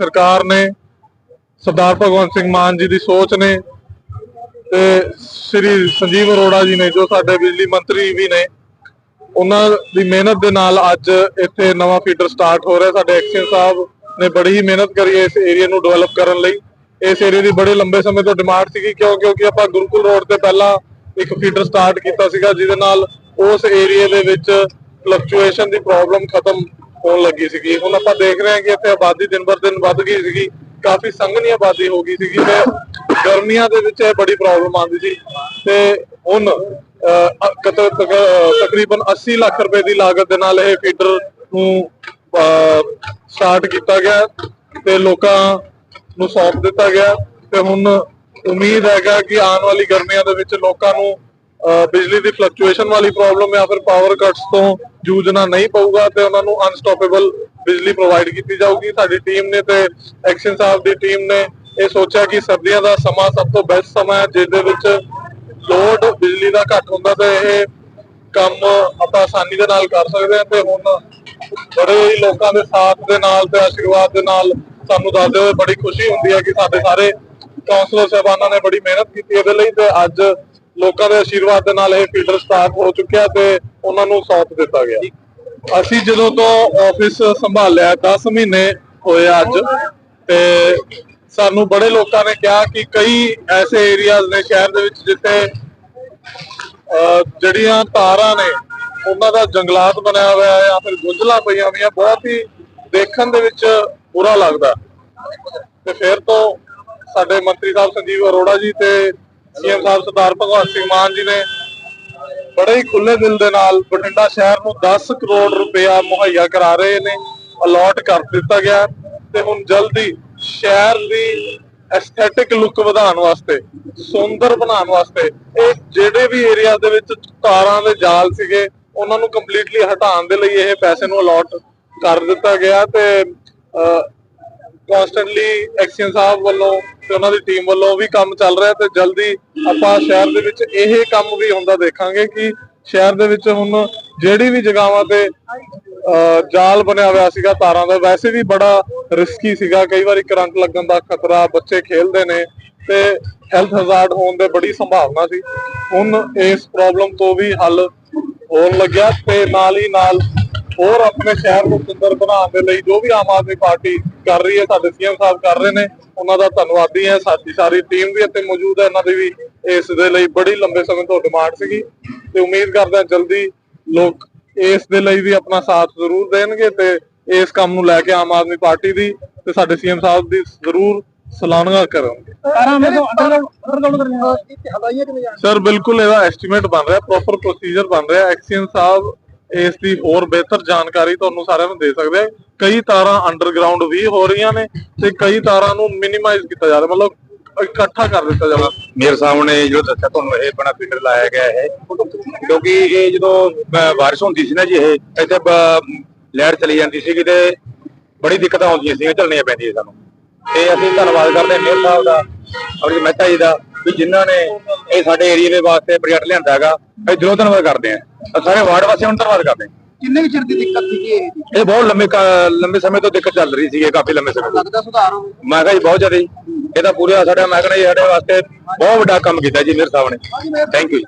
ਸਰਕਾਰ ਨੇ ਸਰਦਾਰ ਭਗਵੰਤ ਸਿੰਘ ਮਾਨ ਜੀ ਦੀ ਸੋਚ ਨੇ ਤੇ ਸ੍ਰੀ ਸੰਜੀਵ ਅਰੋੜਾ ਜੀ ਨੇ, ਜੋ ਸਾਡੇ ਬਿਜਲੀ ਮੰਤਰੀ ਵੀ ਨੇ, ਉਹਨਾਂ ਦੀ ਮਿਹਨਤ ਦੇ ਨਾਲ ਅੱਜ ਇੱਥੇ ਨਵਾਂ ਫੀਡਰ ਸਟਾਰਟ ਹੋ ਰਿਹਾ। ਸਾਡੇ ਐਕਸ਼ਨ ਸਾਹਿਬ ਨੇ ਬੜੀ ਹੀ ਮਿਹਨਤ ਕਰੀ ਹੈ ਇਸ ਏਰੀਆ ਨੂੰ ਡਿਵੈਲਪ ਕਰਨ ਲਈ। ਇਸ ਏਰੀਆ ਦੀ ਬੜੇ ਲੰਬੇ ਸਮੇਂ ਤੋਂ ਡਿਮਾਂਡ ਸੀਗੀ, ਕਿਉਂ? ਕਿਉਂਕਿ ਆਪਾਂ ਗੁਰੂਕੁਲ ਰੋਡ ਤੇ ਪਹਿਲਾਂ ਇੱਕ ਫੀਡਰ ਸਟਾਰਟ ਕੀਤਾ ਸੀਗਾ, ਜਿਹਦੇ ਨਾਲ ਉਸ ਏਰੀਆ ਦੇ ਵਿੱਚ ਫਲਕਚੁਏਸ਼ਨ ਦੀ ਪ੍ਰੋਬਲਮ ਖਤਮ ਹੋਣ ਲੱਗੀ ਸੀਗੀ। ਹੁਣ ਆਪਾਂ ਦੇਖ ਰਹੇ ਹਾਂ ਕਿ ਇੱਥੇ ਆਬਾਦੀ ਦਿਨ ਬਰ ਦਿਨ ਵੱਧ ਗਈ ਸੀਗੀ। ਕਾਫੀ ਸੰਘਣੀ ਆਬਾਦੀ ਹੋ ਗਈ ਸੀਗੀ ਤੇ ਗਰਮੀਆਂ ਦੇ ਵਿੱਚ ਇਹ ਬੜੀ ਪ੍ਰੋਬਲਮ ਆਉਂਦੀ ਸੀ। ਤੇ ਹੁਣ ਤਕਰੀਬਨ 80 ਲੱਖ ਰੁਪਏ ਦੀ ਲਾਗਤ ਦੇ ਨਾਲ ਇਹ ਫੀਡਰ ਨੂੰ ਸਟਾਰਟ ਕੀਤਾ ਗਿਆ ਤੇ ਲੋਕਾਂ ਨੂੰ ਸੌਂਪ ਦਿੱਤਾ ਗਿਆ। ਤੇ ਹੁਣ ਉਮੀਦ ਹੈਗਾ ਕਿ ਆਉਣ ਵਾਲੀ ਗਰਮੀਆਂ ਦੇ ਵਿੱਚ ਲੋਕਾਂ ਨੂੰ ਬਿਜਲੀ ਦੀ ਫਲਕਚੁਏਸ਼ਨ ਵਾਲੀ ਪ੍ਰੋਬਲਮ ਜਾਂ ਫਿਰ ਪਾਵਰ ਕੱਟਸ ਤੋਂ ਜੂਝਣਾ ਨਹੀਂ ਪਊਗਾ ਤੇ ਉਹਨਾਂ ਨੂੰ ਅਨਸਟਾਪੇਬਲ ਬਿਜਲੀ ਪ੍ਰੋਵਾਈਡ ਕੀਤੀ ਜਾਊਗੀ। ਸਾਡੀ ਟੀਮ ਨੇ ਤੇ ਐਕਸ਼ਨ ਸਾਹਿਬ ਦੀ ਟੀਮ ਨੇ ਇਹ ਸੋਚਿਆ ਕਿ ਸਰਦੀਆਂ ਦਾ ਸਮਾਂ ਸਭ ਤੋਂ ਬੈਸਟ ਸਮਾਂ ਹੈ, ਜਿਹਦੇ ਵਿੱਚ ਲੋਡ ਬਿਜਲੀ ਦਾ ਘੱਟ ਹੁੰਦਾ ਤੇ ਇਹ ਕੰਮ ਆਪਾਂ ਆਸਾਨੀ ਦੇ ਨਾਲ ਕਰ ਸਕਦੇ ਹਾਂ ਤੇ ਹੁਣ ਬੜੇ ਹੀ ਲੋਕਾਂ ਦੇ ਸਾਥ ਦੇ ਨਾਲ ਤੇ ਆਸ਼ੀਰਵਾਦ ਦੇ ਨਾਲ ਸਾਨੂੰ ਦੱਸਦੇ ਹੋਏ ਬੜੀ ਖੁਸ਼ੀ ਹੁੰਦੀ ਹੈ ਕਿ ਸਾਡੇ ਸਾਰੇ ਕਾਉਂਸਲਰ ਸਾਹਿਬਾਨਾਂ ਨੇ ਬੜੀ ਮਿਹਨਤ ਕੀਤੀ ਇਹਦੇ ਲਈ ਤੇ ਅੱਜ ਲੋਕਾਂ ਦੇ ਆਸ਼ੀਰਵਾਦ ਦੇ ਨਾਲ ਇਹ ਫੀਡਰ ਸਟਾਰਟ ਹੋ ਚੁੱਕਿਆ ਤੇ ਉਹਨਾਂ ਨੂੰ ਸੌਂਪ ਦਿੱਤਾ ਗਿਆ। ਅਸੀਂ ਜਦੋਂ ਤੋਂ ਆਫਿਸ ਸੰਭਾਲਿਆ 10 ਮਹੀਨੇ ਹੋਏ ਅੱਜ ਤੇ ਸਾਨੂੰ ਬੜੇ ਲੋਕਾਂ ਨੇ ਕਿਹਾ ਕਿ ਕਈ ਐਸੇ ਏਰੀਆਜ਼ ਨੇ ਸ਼ਹਿਰ ਦੇ ਵਿੱਚ ਜਿੱਥੇ, ਅਹ, ਜਿਹੜੀਆਂ ਤਾਰਾਂ ਨੇ, ਉਹਨਾਂ ਦਾ ਜੰਗਲਾਤ ਬਣਿਆ ਹੋਇਆ ਹੈ ਜਾਂ ਫਿਰ ਗੁੰਝਲਾਂ ਪਈਆਂ ਹੋਈਆਂ, ਬਹੁਤ ਹੀ ਦੇਖਣ ਦੇ ਵਿੱਚ ਬੁਰਾ ਲੱਗਦਾ। ਤੇ ਫਿਰ ਤੋਂ ਸਾਡੇ ਮੰਤਰੀ ਸਾਹਿਬ ਸੰਜੀਵ ਅਰੋੜਾ ਜੀ ਤੇ ਸੀਐਮ ਸਾਹਿਬ ਸਰਦਾਰ ਭਗਵੰਤ ਸਿੰਘ ਮਾਨ ਜੀ ਨੇ ਬੜੇ ਹੀ ਖੁੱਲੇ ਦਿਲ ਦੇ ਨਾਲ ਬਠਿੰਡਾ ਸ਼ਹਿਰ ਨੂੰ 10 ਕਰੋੜ ਰੁਪਇਆ ਮੁਹੱਈਆ ਕਰਾ ਰਹੇ ਨੇ ਅਲਾਟ ਕਰ ਦਿੱਤਾ ਗਿਆ ਤੇ ਹੁਣ ਜਲਦੀ ਸ਼ਹਿਰ ਦੀ ਐਸਥੈਟਿਕ ਲੁੱਕ ਵਧਾਉਣ ਵਾਸਤੇ, ਸੁੰਦਰ ਬਣਾਉਣ ਵਾਸਤੇ, ਇਹ ਜਿਹੜੇ ਵੀ ਏਰੀਆ ਦੇ ਵਿੱਚ ਤਾਰਾਂ ਦੇ ਜਾਲ ਸੀਗੇ, ਉਹਨਾਂ ਨੂੰ ਕੰਪਲੀਟਲੀ ਹਟਾਉਣ ਦੇ ਲਈ ਇਹ ਪੈਸੇ ਨੂੰ ਅਲਾਟ ਕਰ ਦਿੱਤਾ ਗਿਆ ਤੇ ਕਨਸਟੈਂਟਲੀ ਐਕਸ਼ਨ ਸਾਹਿਬ ਵੱਲੋਂ ਤੇ ਉਹਨਾਂ ਦੀ ਟੀਮ ਵੱਲੋਂ ਵੀ ਕੰਮ ਚੱਲ ਰਿਹਾ ਤੇ ਜਲਦੀ ਆਪਾਂ ਸ਼ਹਿਰ ਦੇ ਵਿੱਚ ਇਹ ਕੰਮ ਵੀ ਹੁੰਦਾ ਦੇਖਾਂਗੇ ਕਿ ਸ਼ਹਿਰ ਦੇ ਵਿੱਚ ਹੁਣ ਜਿਹੜੀ ਵੀ ਜਗ੍ਹਾਵਾਂ ਤੇ ਜਾਲ ਬਣਿਆ ਹੋਇਆ ਸੀਗਾ ਤਾਰਾਂ ਦਾ, ਵੈਸੇ ਵੀ ਬੜਾ ਰਿਸਕੀ ਸੀਗਾ। ਕਈ ਵਾਰੀ ਕਰੰਟ ਲੱਗਣ ਦਾ ਖਤਰਾ ਬੱਚੇ ਖੇਲਦੇ ਨੇ ਤੇ ਹੈਲਥ ਹਜ਼ਾਰਡ ਹੋਣ ਦੇ ਬੜੀ ਸੰਭਾਵਨਾ ਸੀ। ਹੁਣ ਇਸ ਪ੍ਰੋਬਲਮ ਤੋਂ ਵੀ ਹੱਲ ਹੋਣ ਲੱਗਿਆ ਤੇ ਨਾਲ ਹੀ ਨਾਲ ਹੋਰ ਆਪਣੇ ਸ਼ਹਿਰ ਨੂੰ ਸੁੰਦਰ ਬਣਾਉਣ ਦੇ ਲਈ ਜੋ ਵੀ ਆਮ ਆਦਮੀ ਪਾਰਟੀ ਕਰ ਰਹੀ ਹੈ ਸਾਡੇ ਸੀਐਮ ਸਾਹਿਬ ਕਰ ਰਹੇ ਨੇ। ਉਹਨਾਂ ਦਾ ਧੰਨਵਾਦੀ ਹੈ ਸਾਡੀ ਸਾਰੀ ਟੀਮ ਵੀ ਇੱਥੇ ਮੌਜੂਦ ਹੈ। ਇਹਨਾਂ ਦੀ ਵੀ ਇਸ ਦੇ ਲਈ ਬੜੀ ਲੰਬੇ ਸਮੇਂ ਤੋਂ ਡਿਮਾਂਡ ਸੀਗੀ। ਤੇ ਉਮੀਦ ਕਰਦੇ ਹਾਂ ਜਲਦੀ ਲੋਕ ਇਸ ਦੇ ਲਈ ਵੀ ਆਪਣਾ ਸਾਥ ਜ਼ਰੂਰ ਦੇਣਗੇ ਤੇ ਇਸ ਕੰਮ ਨੂੰ ਲੈ ਕੇ ਆਮ ਆਦਮੀ ਪਾਰਟੀ ਦੀ ਤੇ ਸਾਡੇ ਸੀਐਮ ਸਾਹਿਬ ਦੀ ਜ਼ਰੂਰ ਸਲਾਹਨਾ ਕਰਨਗੇ। ਸਰ ਬਿਲਕੁਲ ਇਹਦਾ ਐਸਟੀਮੇਟ ਬਣ ਰਿਹਾ ਪ੍ਰੋਪਰ ਪ੍ਰੋਸੀਜਰ ਬਣ ਰਿਹਾ। ਐਕਸੀਅਨ ਸਾਹਿਬ ਇਸ ਦੀ ਹੋਰ ਬਿਹਤਰ ਜਾਣਕਾਰੀ ਤੁਹਾਨੂੰ ਸਾਰਿਆਂ ਨੂੰ ਦੇ ਸਕਦੇ ਆ ਕਈ ਤਾਰਾਂ ਅੰਡਰਗਰਾਉਂਡ ਵੀ ਹੋ ਰਹੀਆਂ ਨੇ ਤੇ ਕਈ ਤਾਰਾਂ ਨੂੰ ਮਿਨੀਮਾਈਜ਼ ਕੀਤਾ ਜਾ ਰਿਹਾ, ਮਤਲਬ ਇਕੱਠਾ ਕਰ ਦਿੱਤਾ ਜਾਵੇ ਮੇਰ ਸਾਹਮਣੇ ਜੋ ਦੱਸਿਆ, ਤੁਹਾਨੂੰ ਇਹ ਬਣਾ ਫੀਡਰ ਲਾਇਆ ਗਿਆ ਹੈ ਕਿਉਂਕਿ ਇਹ ਜਦੋਂ ਬ- ਬਾਰਿਸ਼ ਹੁੰਦੀ ਸੀ ਨਾ ਜੀ ਇਹ, ਇੱਥੇ ਲਹਿਰ ਚਲੀ ਜਾਂਦੀ ਸੀ ਤੇ ਬੜੀ ਦਿੱਕਤਾਂ ਆਉਂਦੀਆਂ ਸੀ ਝੱਲਣੀਆਂ ਪੈਂਦੀਆਂ ਸਾਨੂੰ। ਤੇ ਅਸੀਂ ਧੰਨਵਾਦ ਕਰਦੇ ਹਾਂ ਮੇਰ ਸਾਹਿਬ ਦਾ, ਔਰ ਮਹਿਤਾ ਜੀ ਦਾ, ਵੀ ਜਿਨ੍ਹਾਂ ਨੇ ਇਹ ਸਾਡੇ ਏਰੀਆ ਦੇ ਵਾਸਤੇ ਪ੍ਰੋਜੈਕਟ ਲਿਆਂਦਾ ਹੈਗਾ। ਅਸੀਂ ਦਿਲੋਂ ਧੰਨਵਾਦ ਕਰਦੇ ਹਾਂ। ਸਾਰੇ ਵਾਰਡ ਵਾਸੀਆਂ ਨੂੰ ਧੰਨਵਾਦ ਕਰਦੇ ਹਾਂ। ਕਿੰਨੇ ਕੁ ਚਿਰ ਦੀ ਦਿੱਕਤ ਸੀਗੀ ਇਹ? ਇਹ ਬਹੁਤ ਲੰਮੇ ਕਾ- ਲੰਬੇ ਸਮੇਂ ਤੋਂ ਦਿੱਕਤ ਚੱਲ ਰਹੀ ਸੀ ਕਾਫੀ ਲੰਮੇ ਸਮੇਂ ਤੋਂ। ਲੱਗਦਾ ਸੁਧਾਰ ਹੋਵੇ। ਮੈਂ ਕਿਹਾ ਜੀ ਬਹੁਤ ਜ਼ਿਆਦਾ ਜੀ। ਇਹ ਤਾਂ ਪੂਰਾ ਸਾਡਾ ਮੈਂ ਕਹਿੰਦਾ ਜੀ ਸਾਡੇ ਵਾਸਤੇ ਬਹੁਤ ਵੱਡਾ ਕੰਮ ਕੀਤਾ ਜੀ ਮੇਰ ਸਾਹਿਬ ਨੇ। Thank you